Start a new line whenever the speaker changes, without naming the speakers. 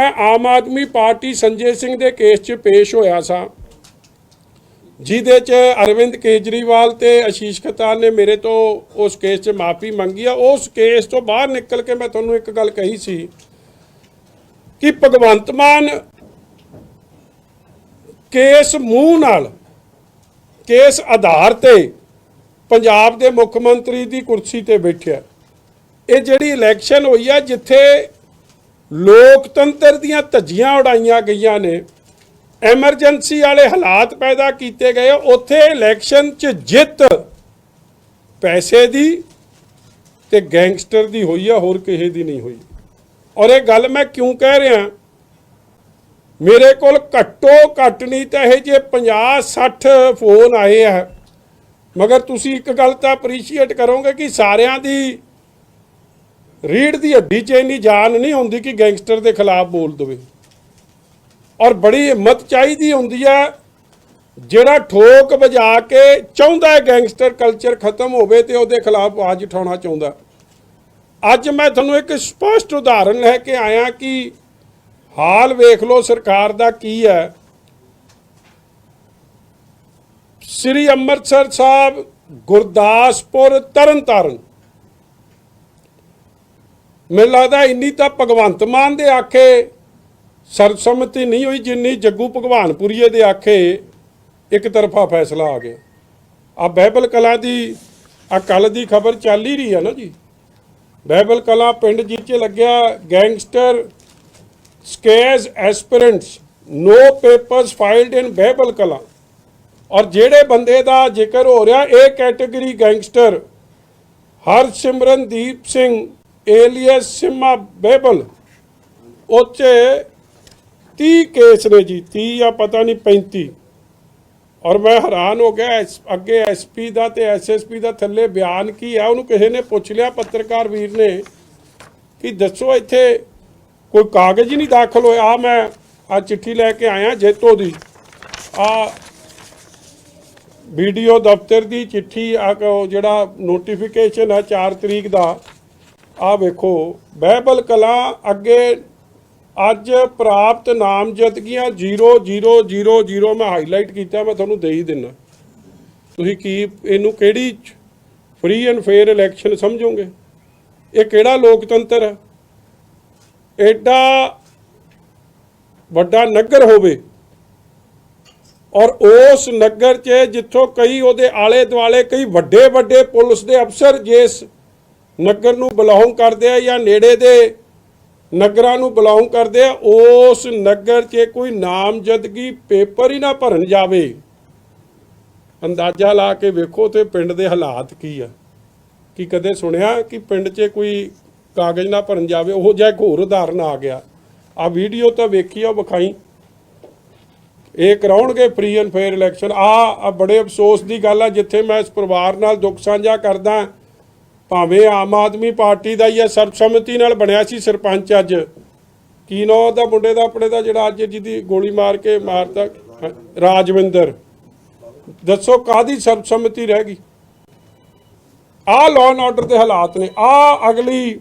ਮੈਂ ਆਮ ਆਦਮੀ ਪਾਰਟੀ ਸੰਜੇ ਸਿੰਘ ਦੇ ਕੇਸ 'ਚ ਪੇਸ਼ ਹੋਇਆ ਸਾਂ। ਜਿਹਦੇ 'ਚ ਅਰਵਿੰਦ ਕੇਜਰੀਵਾਲ ਤੇ ਆਸ਼ੀਸ਼ ਖਤਾਰ ਨੇ ਮੇਰੇ ਤੋਂ ਉਸ ਕੇਸ 'ਚ ਮਾਫੀ ਮੰਗੀ ਆ। ਉਸ ਕੇਸ ਤੋਂ ਬਾਹਰ ਨਿਕਲ ਕੇ ਮੈਂ ਤੁਹਾਨੂੰ ਇੱਕ ਗੱਲ ਕਹੀ ਸੀ ਕਿ ਭਗਵੰਤ ਮਾਨ ਕੇਸ ਮੂੰਹ ਨਾਲ, ਕੇਸ ਆਧਾਰ ਤੇ ਪੰਜਾਬ ਦੇ ਮੁੱਖ ਮੰਤਰੀ ਦੀ ਕੁਰਸੀ ਤੇ ਬੈਠਿਆ। ਇਹ ਜਿਹੜੀ ਇਲੈਕਸ਼ਨ ਹੋਈ ਆ, ਜਿੱਥੇ ਲੋਕਤੰਤਰ ਦੀਆਂ ਧੱਜੀਆਂ ਉਡਾਈਆਂ ਗਈਆਂ ਨੇ। ਐਮਰਜੈਂਸੀ ਵਾਲੇ ਹਾਲਾਤ ਪੈਦਾ ਕੀਤੇ ਗਏ। ਉੱਥੇ ਇਲੈਕਸ਼ਨ 'ਚ ਜਿੱਤ ਪੈਸੇ ਦੀ ਤੇ ਗੈਂਗਸਟਰ ਦੀ ਹੋਈ ਆ, ਹੋਰ ਕਿਸੇ ਦੀ ਨਹੀਂ ਹੋਈ। ਔਰ ਇਹ ਗੱਲ ਮੈਂ ਕਿਉਂ ਕਹਿ ਰਿਹਾ? ਮੇਰੇ ਕੋਲ ਘੱਟੋ ਘੱਟ ਨਹੀਂ ਤਾਂ ਇਹ ਜੇ 50 60 ਫੋਨ ਆਏ ਆ। ਮਗਰ ਤੁਸੀਂ ਇੱਕ ਗੱਲ ਤਾਂ ਅਪਰੀਸ਼ੀਏਟ ਕਰੋਗੇ ਕਿ ਸਾਰਿਆਂ ਦੀ ਰੀੜ ਦੀ ਹੱਡੀ 'ਚ ਇੰਨੀ ਜਾਨ ਨਹੀਂ ਹੁੰਦੀ ਕਿ ਗੈਂਗਸਟਰ ਦੇ ਖਿਲਾਫ ਬੋਲ ਦਵੇ। ਔਰ ਬੜੀ ਹਿੰਮਤ ਚਾਹੀਦੀ ਹੁੰਦੀ ਹੈ, ਜਿਹੜਾ ਠੋਕ ਵਜਾ ਕੇ ਚਾਹੁੰਦਾ ਹੈ ਗੈਂਗਸਟਰ ਕਲਚਰ ਖਤਮ ਹੋਵੇ ਤੇ ਉਹਦੇ ਖਿਲਾਫ ਆਵਾਜ਼ ਉਠਾਉਣਾ ਚਾਹੁੰਦਾ ਅੱਜ ਮੈਂ ਤੁਹਾਨੂੰ ਇੱਕ ਸਪਸ਼ਟ ਉਦਾਹਰਨ ਲੈ ਕੇ ਆਇਆ ਕਿ ਹਾਲ ਵੇਖ ਲਓ ਸਰਕਾਰ ਦਾ ਕੀ ਹੈ। ਸ੍ਰੀ ਅੰਮ੍ਰਿਤਸਰ ਸਾਹਿਬ, ਗੁਰਦਾਸਪੁਰ, ਤਰਨਤਾਰਨ ਮੈਨੂੰ ਲੱਗਦਾ ਇੰਨੀ ਤਾਂ ਭਗਵੰਤ ਮਾਨ ਦੇ ਆਖੇ, ਸਰਬਸੰਮਤੀ ਨਹੀਂ ਹੋਈ ਜਿੰਨੀ ਜੱਗੂ ਭਗਵਾਨਪੁਰੀਏ ਦੇ ਆਖੇ, ਇੱਕ ਤਰਫਾ ਫੈਸਲਾ ਆ ਗਿਆ। ਆ ਬਹਿਬਲ ਕਲਾ ਦੀ ਆ ਕੱਲ ਦੀ ਖਬਰ ਚੱਲ ਹੀ ਰਹੀ ਹੈ ਨਾ ਜੀ। ਬਹਿਬਲ ਕਲਾ ਪਿੰਡ ਜਿੱਥੇ ਲੱਗਿਆ gangster ਸਕੇਜ਼ aspirants no papers filed in Behbal Kala. ਔਰ ਜਿਹੜੇ ਬੰਦੇ ਦਾ ਜ਼ਿਕਰ ਹੋ ਰਿਹਾ, ਇਹ category gangster Harsimrandeep Singh alias Sima Bebal ਉੱਥੇ 30 ਕੇਸ ਨੇ ਜੀ 30 ਜਾਂ ਪਤਾ ਨਹੀਂ 35 ਔਰ ਮੈਂ ਹੈਰਾਨ ਹੋ ਗਿਆ, ਐਸ- ਅੱਗੇ ਐਸਪੀ ਦਾ ਤੇ ਐਸਐਸਪੀ ਦਾ ਥੱਲੇ ਬਿਆਨ ਕੀ ਆ? ਉਹਨੂੰ ਕਿਸੇ ਨੇ ਪੁੱਛ ਲਿਆ, ਪੱਤਰਕਾਰ ਵੀਰ ਨੇ, ਕਿ ਦੱਸੋ ਇੱਥੇ ਕੋਈ ਕਾਗਜ਼ ਹੀ ਨਹੀਂ ਦਾਖਲ ਹੋਇਆ? ਆਹ ਮੈਂ ਆ ਚਿੱਠੀ ਲੈ ਕੇ ਆਇਆ ਜੇਤੋ ਦੀ। ਆ ਵੀਡੀਓ ਦਫ਼ਤਰ ਦੀ ਚਿੱਠੀ ਆ ਜਿਹੜਾ ਨੋਟੀਫਿਕੇਸ਼ਨ ਆ 4 ਤਰੀਕ ਦਾ ਆ ਵੇਖੋ, ਬਹਿਬਲ ਕਲਾ ਅੱਗੇ ਅੱਜ ਪ੍ਰਾਪਤ ਨਾਮਜ਼ਦਗੀਆਂ 0000 ਮੈਂ ਹਾਈਲਾਈਟ ਕੀਤਾ, ਮੈਂ ਤੁਹਾਨੂੰ ਦੇ ਹੀ ਦਿੰਨਾ। ਤੁਸੀਂ ਕੀ, ਇਹਨੂੰ ਕਿਹੜੀ ਫ੍ਰੀ ਐਂਡ ਫੇਅਰ ਇਲੈਕਸ਼ਨ ਸਮਝੋਗੇ? ਇਹ ਕਿਹੜਾ ਲੋਕਤੰਤਰ ਹੈ? ਐਡਾ ਵੱਡਾ ਨਗਰ ਹੋਵੇ ਔਰ ਉਸ ਨਗਰ 'ਚ ਜਿੱਥੋਂ ਕਈ ਉਹਦੇ ਆਲੇ ਦੁਆਲੇ ਕਈ ਵੱਡੇ ਵੱਡੇ ਪੁਲਿਸ ਦੇ ਅਫਸਰ ਜਿਸ ਨਗਰ ਨੂੰ ਬਿਲੋਂਗ ਕਰਦੇ ਆ ਜਾਂ ਨੇੜੇ ਦੇ ਨਗਰਾਂ ਨੂੰ ਬਿਲੋਂਗ ਕਰਦੇ ਆ, ਉਸ ਨਗਰ 'ਚ ਕੋਈ ਨਾਮਜ਼ਦਗੀ ਪੇਪਰ ਹੀ ਨਾ ਭਰਨ ਜਾਵੇ। ਅੰਦਾਜ਼ਾ ਲਾ ਕੇ ਵੇਖੋ ਤੇ ਪਿੰਡ ਦੇ ਹਾਲਾਤ ਕੀ ਆ। ਕੀ ਕਦੇ ਸੁਣਿਆ ਕਿ ਪਿੰਡ 'ਚ ਕੋਈ ਕਾਗਜ਼ ਨਾ ਭਰਨ ਜਾਵੇ? ਉਹ ਜਿਹਾ ਇੱਕ ਹੋਰ ਉਦਾਹਰਨ ਆ ਗਿਆ। ਆ ਵੀਡੀਓ ਤਾਂ ਵੇਖੀ ਆ ਵਿਖਾਈ। ਇਹ ਕਰਾਉਣਗੇ ਫ੍ਰੀ ਐਂਡ ਫੇਅਰ ਇਲੈਕਸ਼ਨ ਆ ਆ ਬੜੇ ਅਫਸੋਸ ਦੀ ਗੱਲ ਆ, ਜਿੱਥੇ ਮੈਂ ਇਸ ਪਰਿਵਾਰ ਨਾਲ ਦੁੱਖ ਸਾਂਝਾ ਕਰਦਾ ਭਾਵੇਂ ਆਮ ਆਦਮੀ ਪਾਰਟੀ ਦਾ ਹੀ ਹੈ ਸਰਬਸੰਮਤੀ ਨਾਲ ਬਣਿਆ ਸੀ ਸਰਪੰਚ ਅੱਜ। ਕੀ ਨਾਂ ਉਹਦਾ ਮੁੰਡੇ ਦਾ, ਆਪਣੇ ਦਾ ਜਿਹੜਾ ਅੱਜ ਜਿਹਦੀ ਗੋਲੀ ਮਾਰ ਕੇ ਮਾਰਤਾ ਰਾਜਵਿੰਦਰ। ਦੱਸੋ ਕਾਦੀ ਸਰਬਸੰਮਤੀ ਰਹਿ ਗਈ? ਆ ਲਾਅ ਐਂਡ ਆਰਡਰ ਦੇ ਹਾਲਾਤ ਨੇ। ਆ ਅਗਲੀ